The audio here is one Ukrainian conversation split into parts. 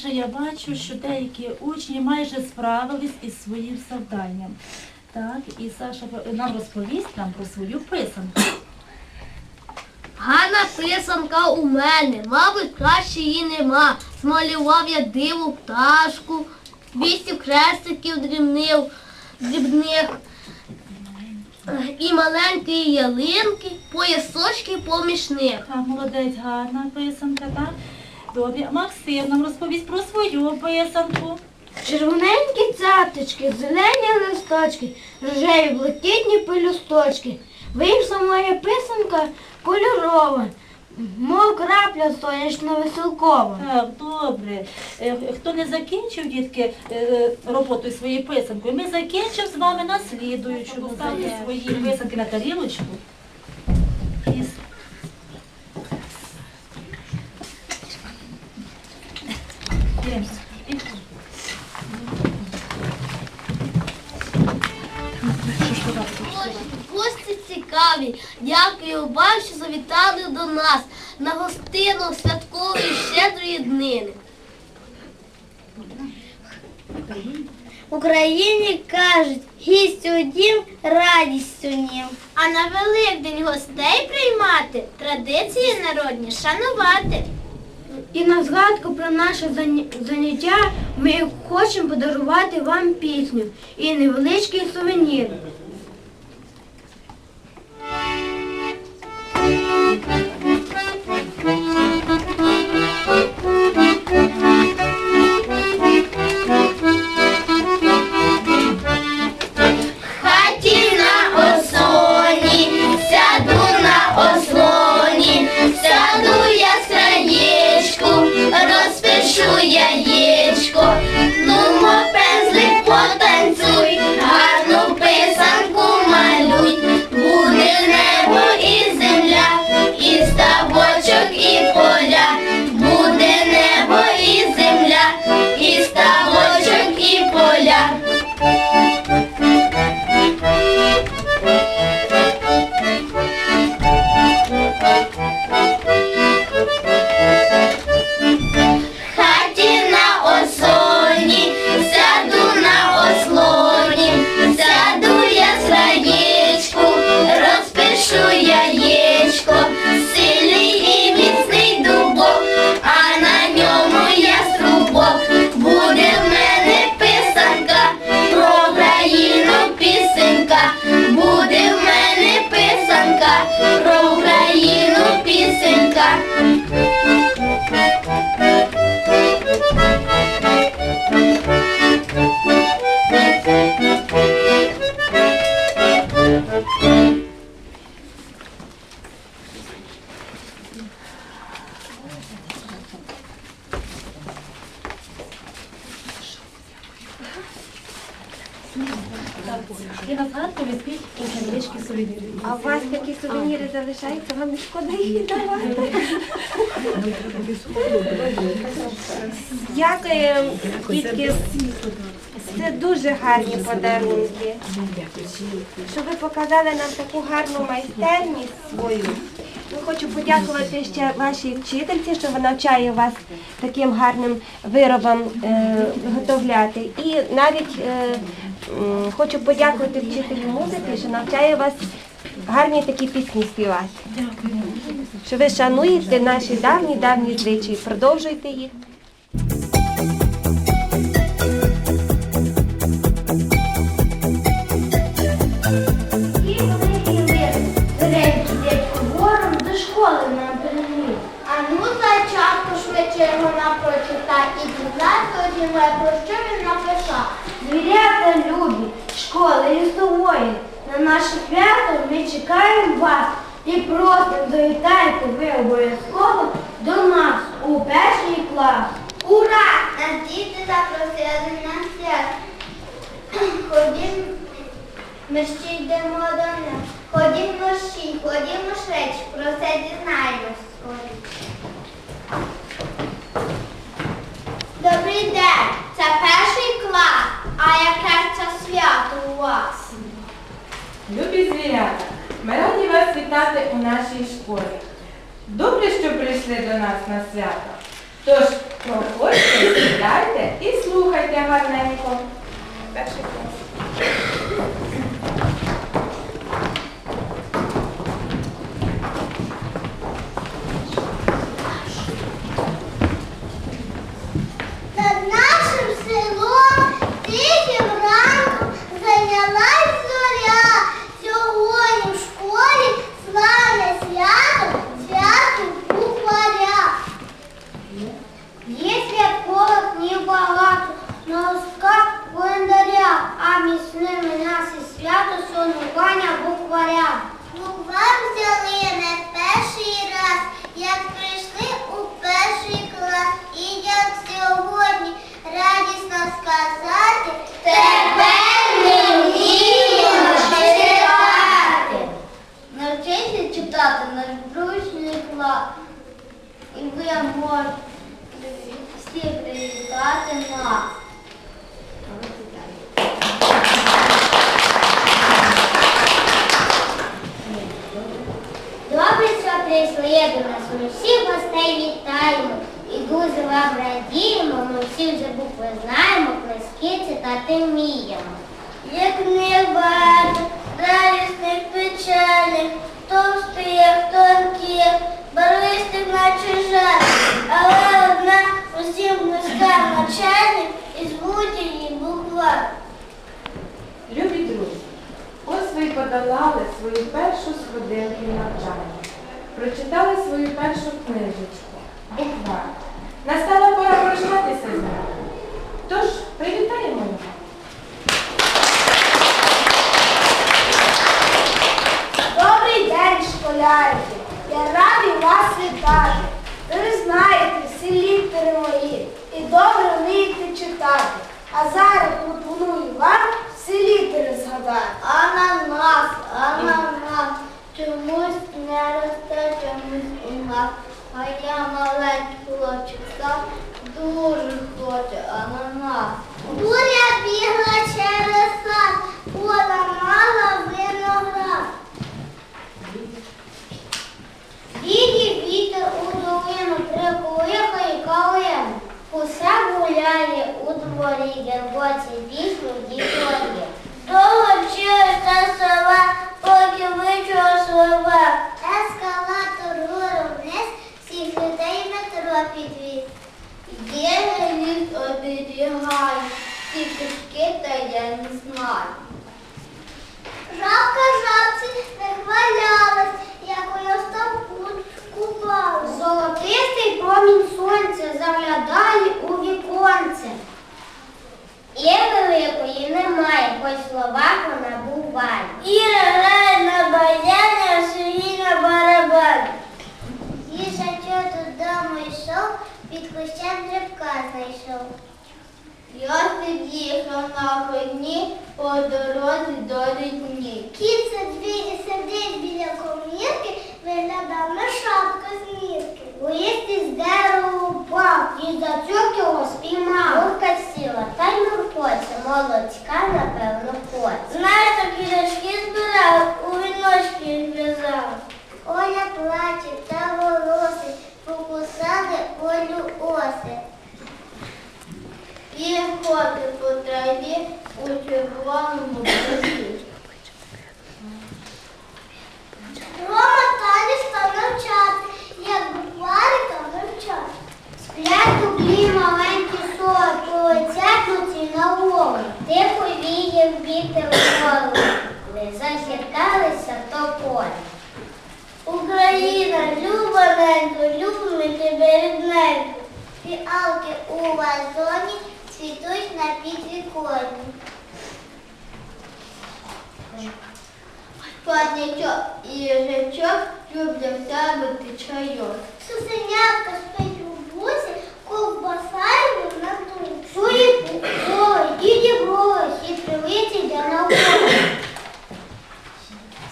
Отже, я бачу, що деякі учні майже справились із своїм завданням. Так, і Саша нам розповість нам про свою писанку. Гарна писанка у мене, мабуть, краще її нема. Змалював я диву пташку, вісім хрестиків дрібнив, дрібних і маленькі ялинки, поясочки поміж них. Так, молодець, гарна писанка, так? Добре. Максим нам розповість про свою писанку. Червоненькі цяточки, зелені листочки, рожеві блакитні пелюсточки. Вийшла моя писанка кольорова, мов крапля сонячно веселкова. Так, добре. Е, Хто не закінчив, дітки, е, роботу своєю писанкою, ми закінчимо з вами на слідуючому. Ставте свої писанки на тарілочку. Завітали до нас на гостину святкової щедрої днини. В Україні кажуть, гість у дім, радість у нім. А на Великдень гостей приймати, традиції народні шанувати. І на згадку про наше заняття ми хочемо подарувати вам пісню і невеличкий сувенір. Шкода їх давати. Дякую, дітки. Це дуже гарні подарунки. Що ви показали нам таку гарну майстерність свою. Ми хочу подякувати ще вашій вчительці, що вона навчає вас таким гарним виробам е, виготовляти. І навіть е, хочу подякувати вчителю музики, що навчає вас гарні такі пісні співати. Що ви шануєте наші давні давні звичаї, продовжуйте їх. Ну про що він написав. Звірята любі, школи лісової. На наше свято ми чекаємо вас і просимо завітайте ви обов'язково до нас у перший клас. Ура! Нас діти запросили на свят. Ходім, ми ще йдемо до них. Ходімо ще, ходімо швидше, про це дізнаємось. Добрий день, це перший клас. А яке це свято у вас? Любі звірята, ми раді вас вітати у нашій школі. Добре, що прийшли до нас на свято. Тож Проходьте, сідайте і слухайте гарненько. Перший клас. Над нашим селом тихим ранком зайнялась зоря. Сьогодні в школі славне свято, свято букваря. Є святкових днів багато, на листках календаря, а між ними нас і свято сонування букваря. Буквар взяли не перший раз, як прийшли у перший клас. І як сьогодні радісно сказати, тебе не вміємо читати. Навчися читати наш бручний клас. І ви можете всі привітати нас. Добре, що прийшли до нас. Ми всіх гостей вітаємо і дуже вам радіємо. Ми всі вже букви знаємо, книжки читати вміємо. Як не багато, радісних печальних, товстих, тонких, барвистих наче жаль, але одна усім книжкам начальник і звуть її буква. Любі друзі, ось ви подолали свою першу сходинку навчання. Прочитали свою першу книжечку. Буквар. Настала пора прощатися з ними. Тож, привітаємо його. Добрий день, школярики! Я радий вас вітати. Ви знаєте всі літери мої і добре вмієте читати. А зараз пропоную вам всі літери згадати. Ананас, ананас, чомусь не росте, чомусь у нас. А я маленький хлопчик сам дуже хоче ананас. Буря бігла через сад, поламала виноград. Їде вітер у долину, прикує калину. Усе гуляє у дворі, гербоці пісню дітворі. Довго вчилася сова, поки вичула слова. Ескалатор гору вниз, всіх людей метро підвіз. Є ліс оберігає, ці кишки та я не знаю. Жабка жабці не хвалялась, підвіконні. Паднячок і їжачок люблять тебе ти чайок. Сусенятка спить у бусі, ковбаса на душі. Чує поле, діді голос і привиті для науки.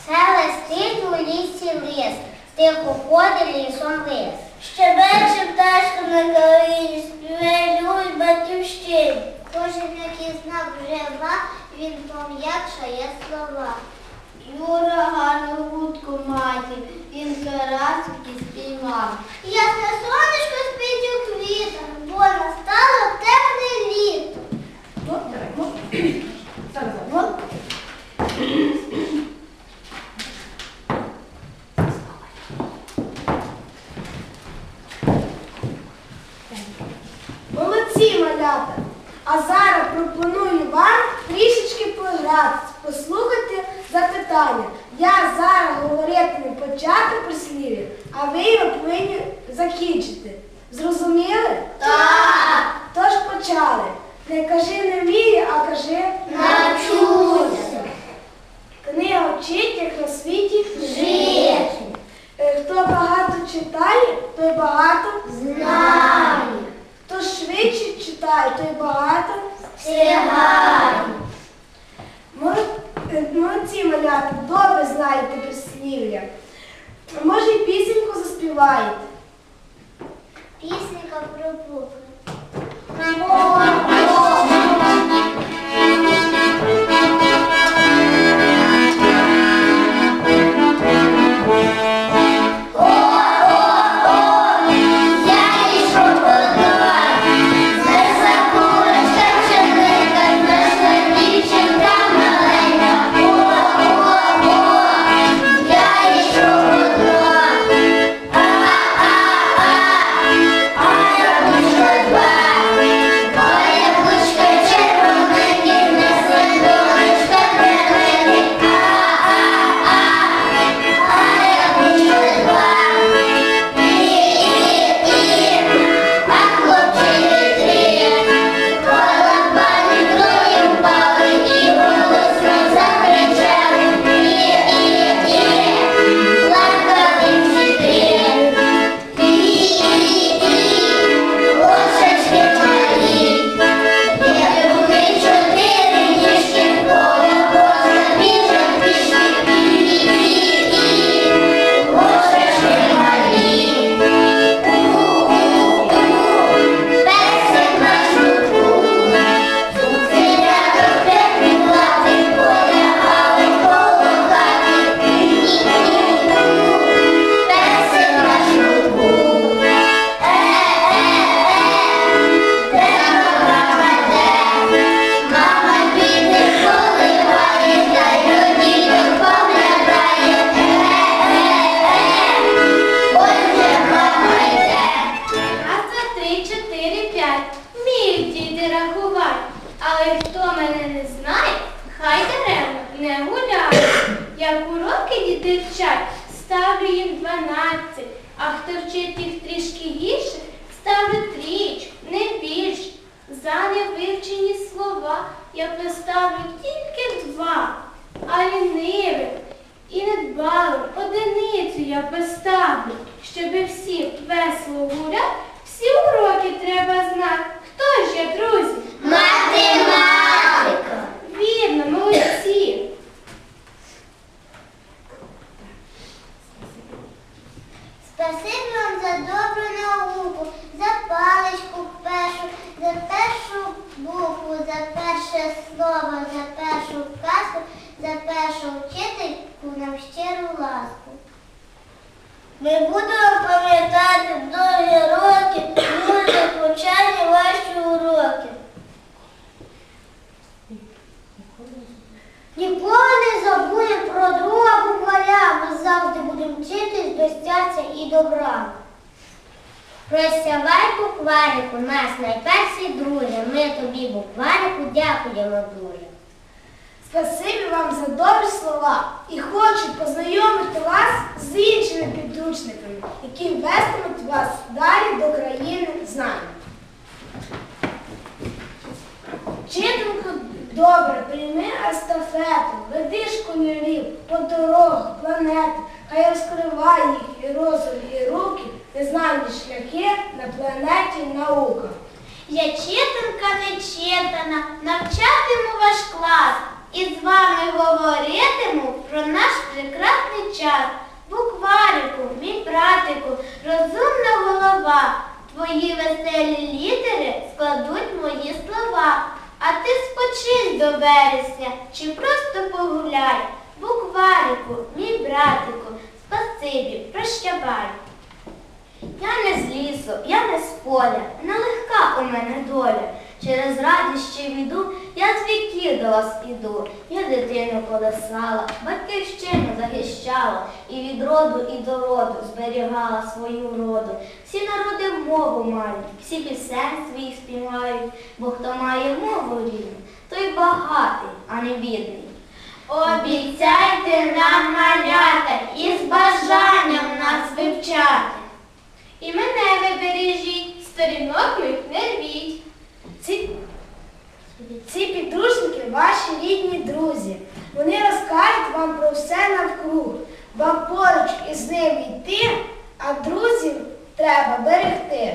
Це листить у лісі лис, тихо ходить лісом лис. Щебече пташка на калині, співає любить батьківщині. Кожен, який знав жива, він пом'якшає слова. Юра гарну гудку має, він карасики спіймав. Ясне сонечко спить у квітах, бо бо настало тепле літо. Ну, давай, ну. Зараз, зараз. Ну. Молодці, малята! А зараз пропоную вам трішечки погратися, послухати запитання. Я зараз говоритиму початок прислів'я, а ви його повинні закінчити. Зрозуміли? Так. Тож почали. Не кажи не вмію, а кажи Навчуся. Книга вчить, як на світі Жити. Е, Хто багато читає, той багато Знаю. Хто швидше читає, той багато Встигаю. Молод- е, Молодці малята, добре знаєте прислів'я. Може, й пісеньку заспіваєте? Пісенька про Бога. Але хто мене не знає, хай даремно не гуляє. Як уроки діти вчать, ставлю їм дванадцять, а хто вчить їх трішки гірше, ставлю трічку, не більше. За невивчені слова я поставлю тільки два, а лінивим і недбалим одиницю я поставлю, щоби всі весело гуляти, всі уроки треба знати. Хто ж я, друзі? Математика. Вірно, молодці. Спасибі вам за добру науку, за паличку першу, за першу букву, за перше слово, за першу казку, за першу вчительку нам щиру ласку. Ми будемо пам'ятати довгі роки, дуже повчальні ваші уроки. Ніколи не забудемо про друга букваря, ми завжди будемо вчитись до щастя і добра. Прощавай, букварику, наш найперший друже. Ми тобі, букварику, дякуємо дуже. Спасибі вам за добрі слова і хочу познайомити вас з іншими підручниками, які вестимуть вас далі до країни знань. Вчительку добре, прийми естафету, веди школярів по дорогах, планети, хай розкриває їх і розум, і руки, незнані шляхи на планеті наука. Я читанка нечитана, навчатиму ваш клас і з вами говоритиму про наш прекрасний час. Букварику, мій братику, розумна голова, твої веселі літери складуть мої слова. А ти спочинь до вересня чи просто погуляй. Букварику, мій братику, спасибі, прощавай. Я не з лісу, я не з поля, нелегка у мене доля. Через радість ще йду, я віків до вас іду. Я дитину колесала, батьківщину захищала, і від роду і до роду зберігала свою роду. Всі народи мову мають, всі пісень своїх співають, бо хто має мову рідну, той багатий, а не бідний. Обіцяйте нам малята і з бажанням нас вивчати. І мене ви бережіть, сторінок моїх не рвіть. Ці, підручники ваші рідні друзі. Вони розкажуть вам про все навкруг. Вам поруч із ними йти, а друзів треба берегти.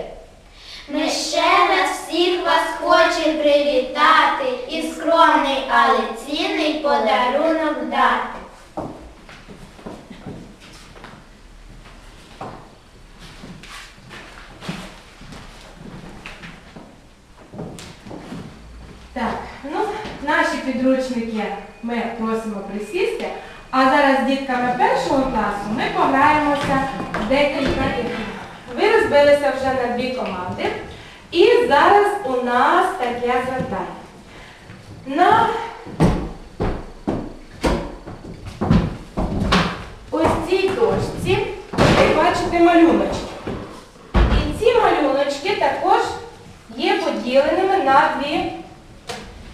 Ми ще раз всіх вас хочемо привітати і скромний, але цінний подарунок дати. Так, ну, наші підручники ми просимо присісти. А зараз з дітками першого класу ми пограємося декілька ігор. Ви розбилися вже на дві команди. І зараз у нас таке завдання. На ось цій дошці ви бачите малюночки. І ці малюночки також є поділеними на дві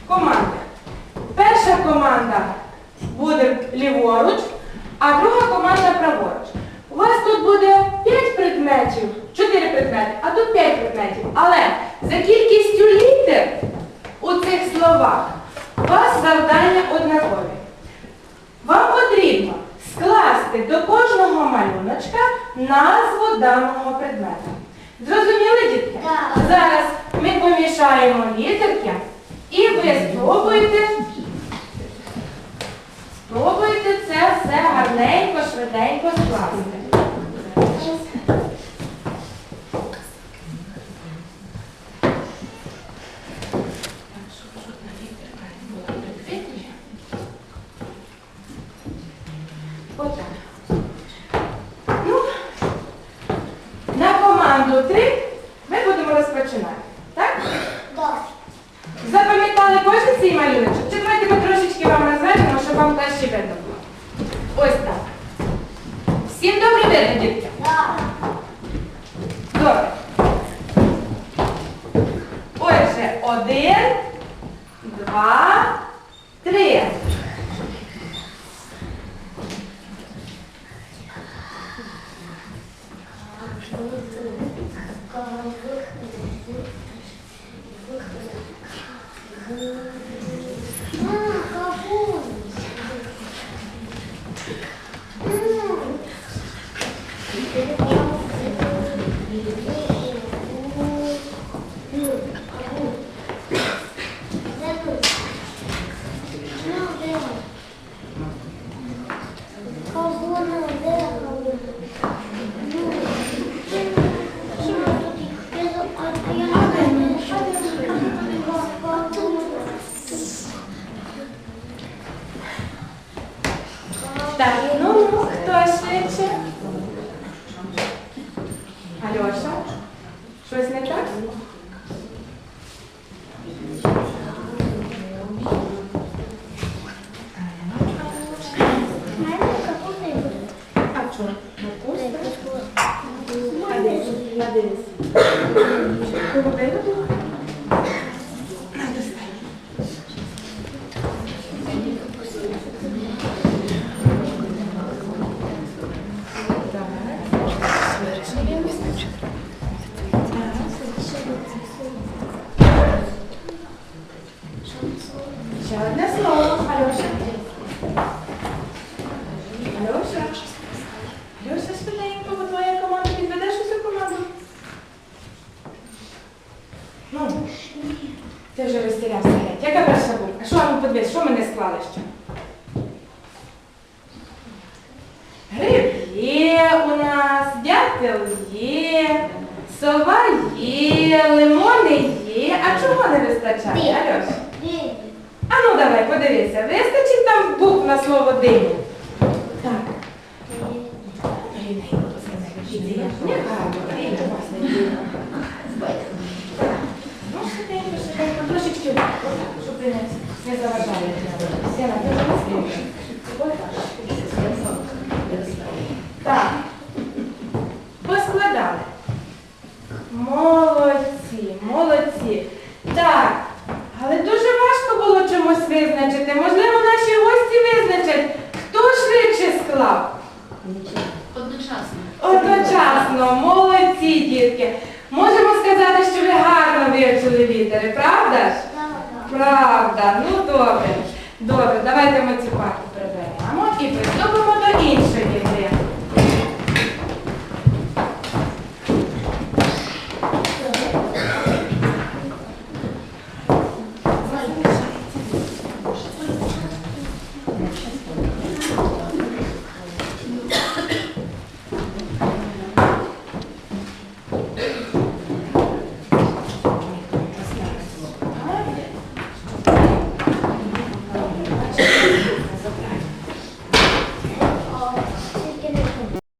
команди. Перша команда буде ліворуч, а друга команда праворуч. У вас тут буде 5 предметів, 4 предмети, а тут 5 предметів. Але за кількістю літер у цих словах у вас завдання однакові. Вам потрібно скласти до кожного малюночка назву даного предмета. Зрозуміли, дітки? Так. Зараз ми помішаємо літерки і ви спробуєте, спробуйте це все гарненько, швиденько скласти. Отак. Ну, на команду 3 ми будемо розпочинати. Так? Так. Запам'ятали кожен цей малюночок? Чи давайте ми трошечки вам розведемо, щоб вам краще видно було? Ось так. Всім добре видно, дітки? Добре. Отже, один, два, три. Так, ну, ну, хто швидше? Альоша? Щось не так? А чого? Капуста? А десь? А десь? Кого вигадала? На, достань. Ще одне слово, Альоша. Альоша. Альоша, швиденько, бо твоя команда підведеш усю команду. Ну, ти вже розтірявся геть. Яка перша буква? Що, ну подивись, що ми не склали ще? Гриб є у нас, дятел є, сова є, лимони є. А чого не вистачає, Альош? А ну давай, подивися, вистачить там букв на слово дині? Так. Ну, швиденько, швиденько, трошечки щоб ви не, заважали. Сіна, ти вже Так. Поскладали. Так, але дуже важко було чомусь визначити. Можливо, наші гості визначать, хто швидше склав. Одночасно. Одночасно, молодці дітки. Можемо сказати, що ви гарно вивчили літери, правда ж? Правда, ну добре. Добре, давайте ми цю парту приберемо і приступимо до іншої